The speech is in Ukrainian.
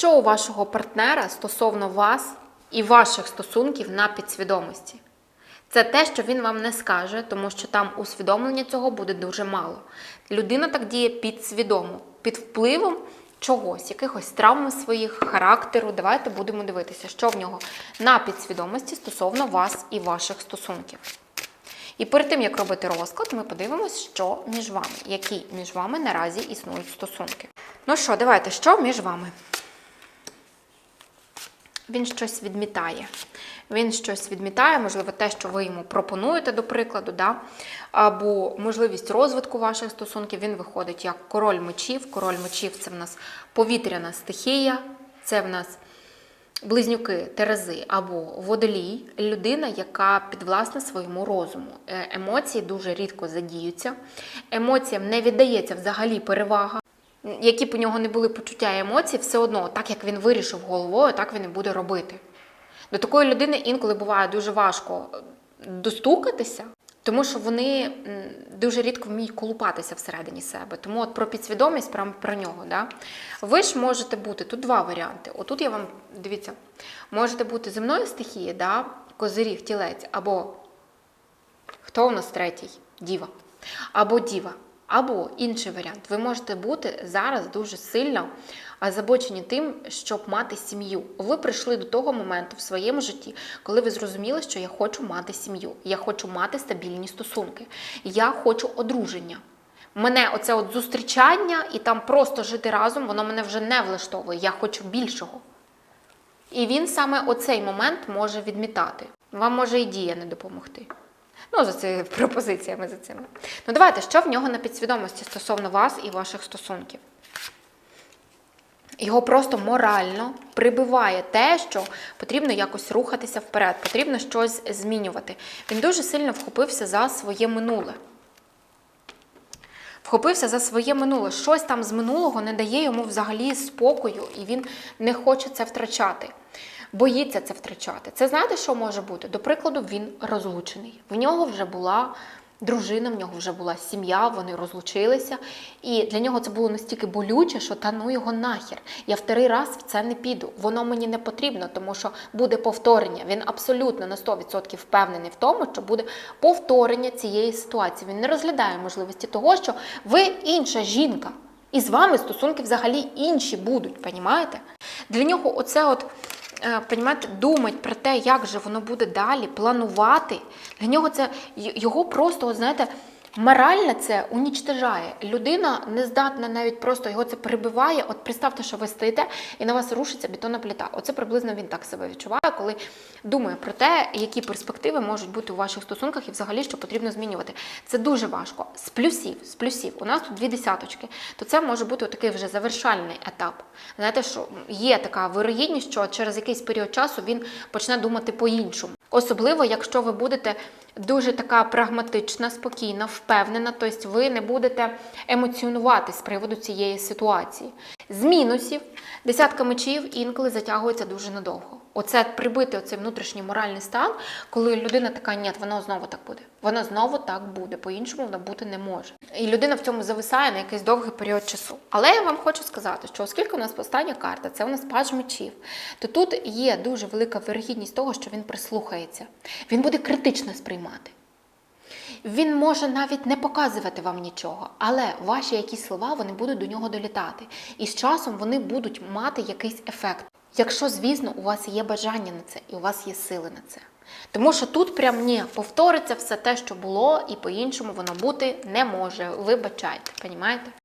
Що у вашого партнера стосовно вас і ваших стосунків на підсвідомості? Це те, що він вам не скаже, тому що там усвідомлення цього буде дуже мало. Людина так діє підсвідомо, під впливом чогось, якихось травм своїх, характеру. Давайте будемо дивитися, що в нього на підсвідомості стосовно вас і ваших стосунків. І перед тим, як робити розклад, ми подивимося, що між вами, які між вами наразі існують стосунки. Ну що, давайте, що між вами? Він щось відмітає. Він щось відмітає, можливо, те, що ви йому пропонуєте, до прикладу, да? або можливість розвитку ваших стосунків. Він виходить як король мечів. Король мечів це в нас повітряна стихія, це в нас близнюки, терези або водолій, людина, яка підвласна своєму розуму. Е, Емоції дуже рідко задіються. Емоціям не віддається взагалі перевага. Які б у нього не були почуття і емоцій, все одно, так як він вирішив головою, так він і буде робити. До такої людини інколи буває дуже важко е, достукатися, тому що вони дуже рідко вміють колупатися всередині себе. Тому от про підсвідомість, прямо про нього. Да? Ви ж можете бути, тут два варіанти. Отут я вам, дивіться, можете бути земної стихії, да? козиріг, тілець, або хто у нас третій? Діва. Або діва. Або інший варіант. Ви можете бути зараз дуже сильно озабочені тим, щоб мати сім'ю. Ви прийшли до того моменту в своєму житті, коли ви зрозуміли, що я хочу мати сім'ю, я хочу мати стабільні стосунки, я хочу одруження. Мене оце от зустрічання і там просто жити разом, воно мене вже не влаштовує. Я хочу більшого. І він саме оцей момент може відмітати. Вам може і дія не допомогти. Ну, за цими пропозиціями за цими. Ну, давайте, що в нього на підсвідомості стосовно вас і ваших стосунків? Його просто морально прибиває те, що потрібно якось рухатися вперед, потрібно щось змінювати. Він дуже сильно вхопився за своє минуле. Вхопився за своє минуле. Щось там з минулого не дає йому взагалі спокою, і він не хоче це втрачати. Боїться це втрачати. Це знаєте, що може бути? До прикладу, він розлучений. В нього вже була дружина, в нього вже була сім'я, вони розлучилися. І для нього це було настільки болюче, що та ну його нахер. Я вторий раз в це не піду. Воно мені не потрібно, тому що буде повторення. Він абсолютно на 100% впевнений в тому, що буде повторення цієї ситуації. Він не розглядає можливості того, що ви інша жінка. І з вами стосунки взагалі інші будуть, понімаєте? Для нього оце от понімаєте, думать про те, як же воно буде далі, планувати. Для нього це його просто, от, знаєте, морально це унічтожає. Людина не здатна навіть просто його це перебиває. От представте, що ви стоїте і на вас рушиться бетонна плита. Оце приблизно він так себе відчуває, коли думає про те, які перспективи можуть бути у ваших стосунках і взагалі що потрібно змінювати. Це дуже важко. З плюсів, з плюсів. У нас тут дві десяточки, то це може бути такий вже завершальний етап. Знаєте, що є така вирогідність, що через якийсь період часу він почне думати по-іншому. Особливо, якщо ви будете дуже така прагматична, спокійна, впевнена, тобто ви не будете емоціонувати з приводу цієї ситуації. З мінусів десятка мечів інколи затягується дуже надовго. Оце прибити оцей внутрішній моральний стан, коли людина така, ні, воно знову так буде. Воно знову так буде, по-іншому воно бути не може. І людина в цьому зависає на якийсь довгий період часу. Але я вам хочу сказати, що оскільки у нас остання карта, це у нас паж мечів, то тут є дуже велика вирогідність того, що він прислухається. Він буде критично сприймати. Він може навіть не показувати вам нічого, але ваші якісь слова вони будуть до нього долітати. І з часом вони будуть мати якийсь ефект. Якщо, звісно, у вас є бажання на це і у вас є сили на це. Тому що тут прям ні, повториться все те, що було, і по-іншому воно бути не може. Вибачайте, понімаєте?